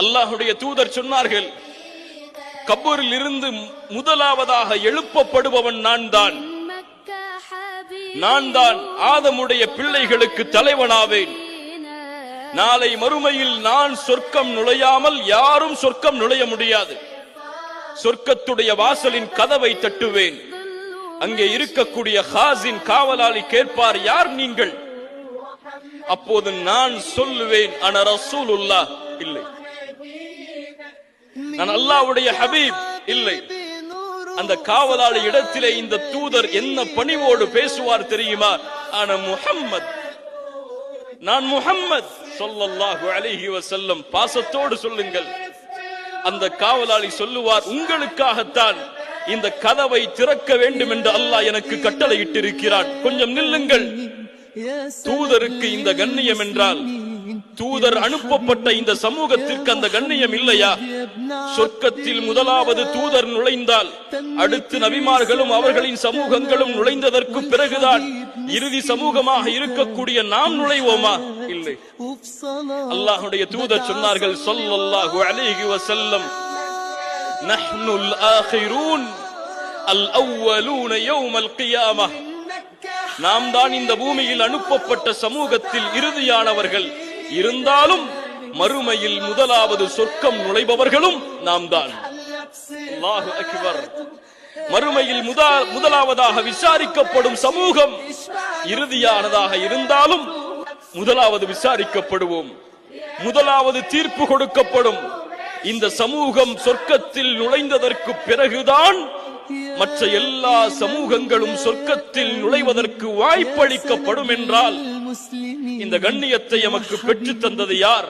அல்லாஹுடைய தூதர் சொன்னார்கள் கபூரில் இருந்து முதலாவதாக எழுப்பப்படுபவன் நான் தான். நான் தான் ஆதமுடைய பிள்ளைகளுக்கு தலைவனாவேன். நாளை மறுமையில் நான் சொர்க்கம் நுழையாமல் யாரும் சொர்க்கம் நுழைய முடியாது. சொர்க்கத்துடைய வாசலின் கதவை தட்டுவேன். அங்கே இருக்கக்கூடிய ஹாசின் காவலாளி கேட்பார் யார் நீங்கள்? அப்போது நான் சொல்லுவேன் அன ரசூலுல்லா இல்லை. நான் அல்லாவுடைய ஹபீப். இல்லை. அந்த காவலாளி இடத்திலே இந்த தூதர் என்ன பணிவோடு பேசுவார் தெரியுமா? ஆனா முஹம்மத். நான் முஹம்மத் சொல்லல்லாஹு அலிஹி வசல்லம் பாசத்தோடு சொல்லுங்கள். அந்த காவலாளி சொல்லுவார் உங்களுக்காகத்தான் இந்த கதவை திறக்க வேண்டும் என்று அல்லாஹ் எனக்கு கட்டளையிட்டிருக்கிறான். கொஞ்சம் நில்லுங்கள். தூதருக்கு இந்த கண்ணியம் என்றால் தூதர் அனுப்பப்பட்ட இந்த சமூகத்திற்கு அந்த கண்ணியம் இல்லையா? சொர்க்கத்தில் முதலாவது தூதர் நுழைந்தால் அடுத்து நபிமார்களும் அவர்களின் சமூகங்களும் நுழைந்ததற்கு பிறகுதான் இறுதி சமூகமாக இருக்கக்கூடிய நாம் நுழைவோமா? இல்லை. அல்லாஹுடைய தூதர் சொன்னார்கள் ஸல்லல்லாஹு அலைஹி வஸல்லம் நஹ்னுல் ஆகிரூன் அல் அவ்வலூன யௌமல் கியாமah நாம் தான் இந்த பூமியில் அனுப்பப்பட்ட சமூகத்தில் இறுதியானவர்கள். இருந்தாலும் மறுமையில் முதலாவது சொர்க்கம் நுழைபவர்களும் நாம் தான் அக்பர். மறுமையில் முதா முதலாவதாக விசாரிக்கப்படும் சமூகம் இறுதியானதாக இருந்தாலும் முதலாவது விசாரிக்கப்படுவோம். முதலாவது தீர்ப்பு கொடுக்கப்படும். இந்த சமூகம் சொர்க்கத்தில் நுழைந்ததற்கு பிறகுதான் மற்ற எல்லா சமூகங்களும் சொர்க்கத்தில் நுழைவதற்கு வாய்ப்பளிக்கப்படும் என்றால் இந்த கண்ணியத்தை எமக்கு பெற்றுத் தந்தது யார்?